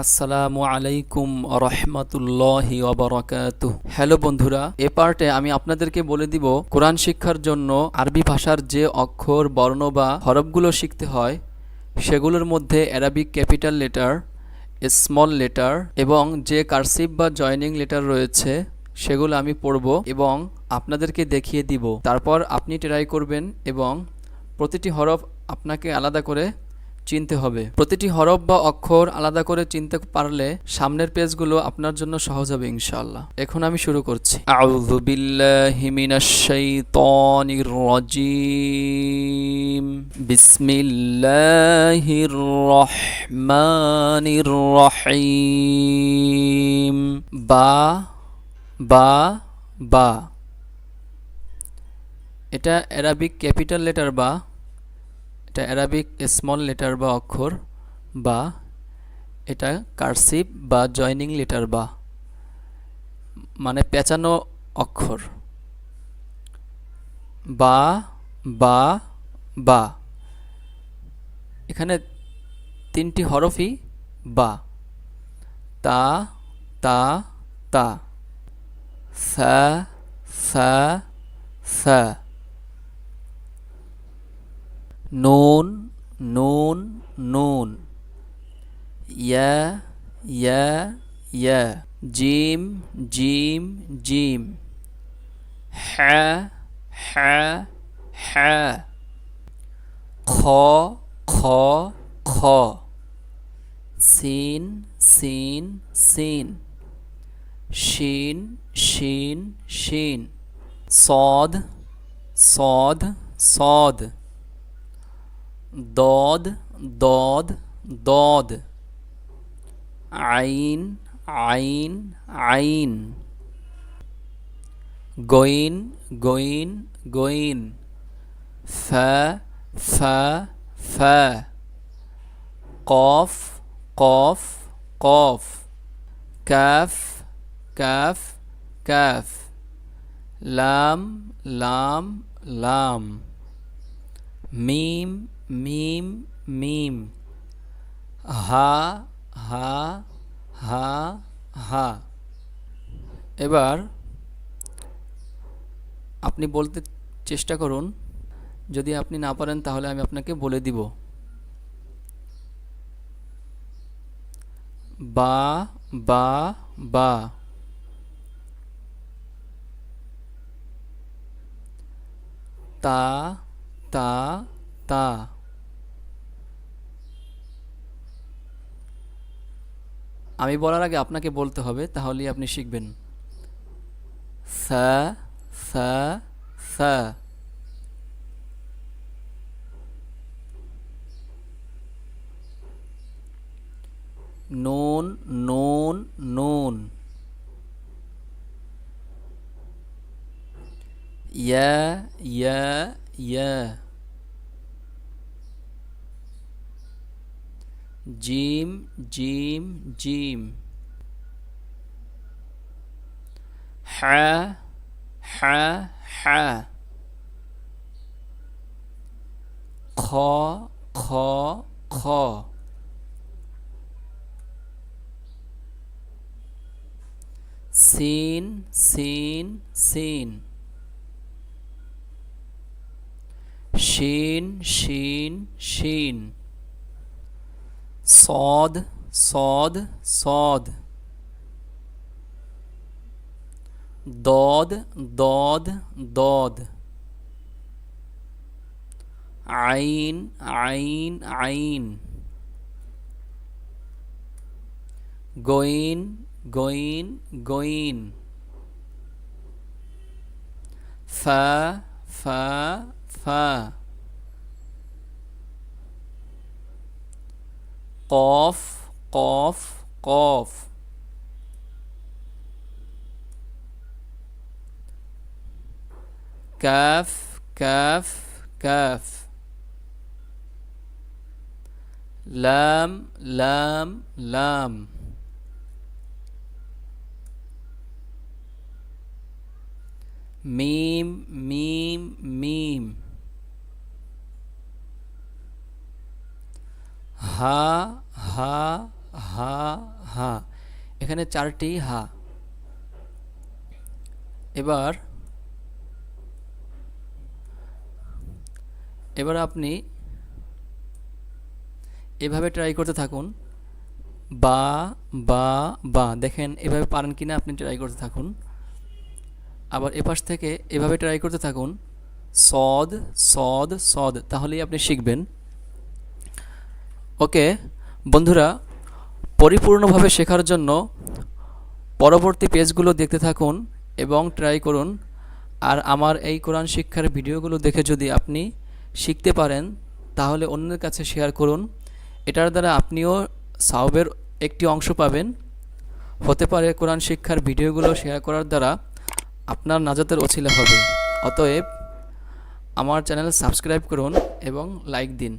আসসালামু আলাইকুম রহমতুল্লাহি ওবরাকাতু হ্যালো বন্ধুরা, এ পার্টে আমি আপনাদেরকে বলে দিব, কোরআন শিক্ষার জন্য আরবি ভাষার যে অক্ষর, বর্ণ বা হরফগুলো শিখতে হয়, সেগুলোর মধ্যে Arabic capital letter, small letter এবং যে কারসিভ বা জয়নিং লেটার রয়েছে, সেগুলো আমি পড়ব এবং আপনাদেরকে দেখিয়ে দিব। তারপর আপনি ট্রাই করবেন এবং প্রতিটি হরফ আপনাকে আলাদা করে চিনতে হবে। প্রতিটি হরফ বা অক্ষর আলাদা করে চিনতে পারলে সামনের পেজগুলো আপনার জন্য সহজ হবে ইনশাআল্লাহ। এখন আমি শুরু করছি। আউযু বিল্লাহি মিনাশ শাইতানির রাজিম। বিসমিল্লাহির রহমানির রহিম। বা বা বা। এটা অ্যারাবিক ক্যাপিটাল লেটার বা। এটা অ্যারাবিক স্মল লেটার বা অক্ষর বা এটা কারসিভ বা জয়নিং লেটার বা মানে পেঁচানো অক্ষর। বা বা বা। এখানে তিনটি হরফই বা। তা তা তা। সা সা সা। नून नून नून य य य जीम जीम जीम ह ह ह ख सीन सीन सीन शीन शीन शीन सौध सौध सौध দদ দদ দদ। আইন আইন আইন। গইন গইন গইন। ফ ফ ফ। কফ কফ কফ। কাফ কাফ কাফ। লাম লাম লাম। মিম মিম মিম। হা হা হা হা। এবার আপনি বলতে চেষ্টা করুন, যদি আপনি না পারেন তাহলে আমি আপনাকে বলে দিব। বা বা বা। তা তা তা। আমি বলার আগে আপনাকে বলতে হবে, তাহলেই আপনি শিখবেন। সা সা সা। নুন নুন নুন। ইয়া ইয়া ইয়া জিম জিম জিম। হ্যা হা হা। খ খ খ। সিন সিন সিন। শিন শিন শিন। সদ সদ সদ দদ দদ দদ আইন আইন আইন গইন গইন গইন ফা ফা ফা কফ কফ কফ কাফ কাফ কাফ লাম লাম লাম মিম মিম মিম হা হা হা হা। এখানে চারটি হা। এবার এবার আপনি এভাবে ট্রাই করতে থাকুন। বা বা বা। দেখেন, এভাবে পারেন কিনা আপনি ট্রাই করতে থাকুন। আবার এপাশ থেকে এভাবে ট্রাই করতে থাকুন। সদ সদ সদ, তাহলেই আপনি শিখবেন। ওকে বন্ধুরা, পরিপূর্ণভাবে শেখার জন্য পরবর্তী পেজগুলো দেখতে থাকুন এবং ট্রাই করুন। আর আমার এই কোরআন শিক্ষার ভিডিওগুলো দেখে যদি আপনি শিখতে পারেন, তাহলে অন্যের কাছে শেয়ার করুন। এটার দ্বারা আপনিও সাউবের একটি অংশ পাবেন। হতে পারে কোরআন শিক্ষার ভিডিওগুলো শেয়ার করার দ্বারা আপনার নাজাতের অছিলা হবে। অতএব আমার চ্যানেল সাবস্ক্রাইব করুন এবং লাইক দিন।